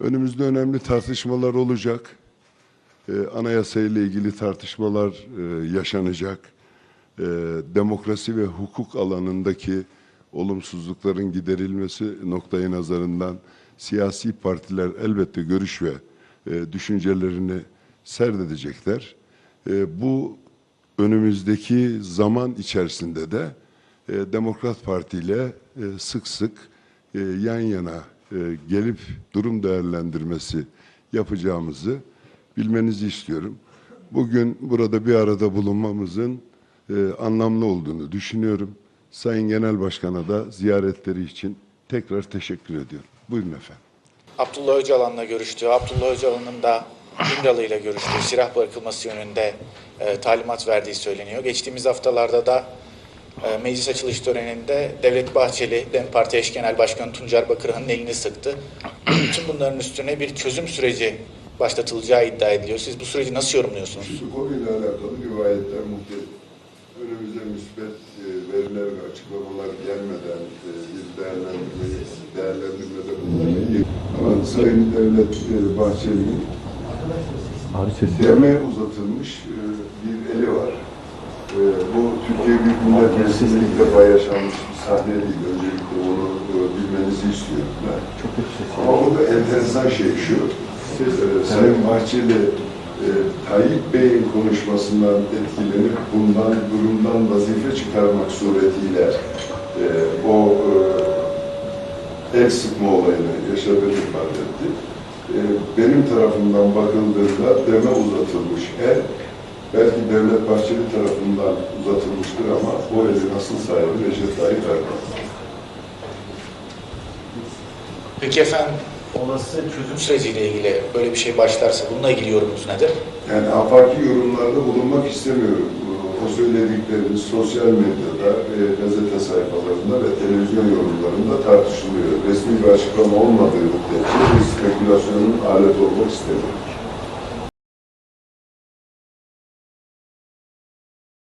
Önümüzde önemli tartışmalar olacak. Ee, anayasa ile ilgili tartışmalar e, yaşanacak. Ee, demokrasi ve hukuk alanındaki olumsuzlukların giderilmesi noktayı nazarından siyasi partiler elbette görüş ve e, düşüncelerini serdedecekler. E, bu önümüzdeki zaman içerisinde de e, Demokrat Parti ile e, sık sık e, yan yana e, gelip durum değerlendirmesi yapacağımızı bilmenizi istiyorum. Bugün burada bir arada bulunmamızın e, anlamlı olduğunu düşünüyorum. Sayın Genel Başkan'a da ziyaretleri için tekrar teşekkür ediyorum. Buyurun efendim. Abdullah Öcalan'la görüştü. Abdullah Öcalan'ın da İmralı ile görüştüğü, silah bırakılması yönünde e, talimat verdiği söyleniyor. Geçtiğimiz haftalarda da meclis açılış töreninde Devlet Bahçeli, DEM Parti Eş Genel Başkanı Tuncer Bakırhan'ın elini sıktı. Bütün bunların üstüne bir çözüm süreci başlatılacağı iddia ediliyor. Siz bu süreci nasıl yorumluyorsunuz? Şu konuyla alakalı rivayetler muhtelif. Önümüze müsbet e, veriler ve açıklamalar gelmeden e, bir değerlendirmeyi, değerlendirmede bulunmayı ama Sayın Devlet e, Bahçeli'nin deme uzatılmış bir eli var. E, Bu Türkiye Büyük Millet Meclisi'nde ilk defa yaşanmış bir sahne değil. Öncelikle onu e, bilmenizi istiyorum ben. Çok Ama burada enteresan şey şu, e, Sayın Bahçeli e, Tayyip Bey'in konuşmasından etkilenip bundan durumdan vazife çıkarmak suretiyle e, o e, el sıkma olayını yaşadığını ifade etti. E, benim tarafımdan bakıldığında deme uzatılmış el, belki Devlet Bahçeli tarafından uzatılmıştır ama o elin asıl sahibi Recep Tayyip Erdoğan. Peki efendim olası çözüm süreciyle ilgili böyle bir şey başlarsa bununla ilgili yorumunuz nedir? Yani afaki yorumlarda bulunmak istemiyorum. O söylediklerimiz sosyal medyada, e, gazete sayfalarında ve televizyon yorumlarında tartışılıyor. Resmi bir açıklama olmadığı müddetçe bir spekülasyonun alet olmak istemiyorum.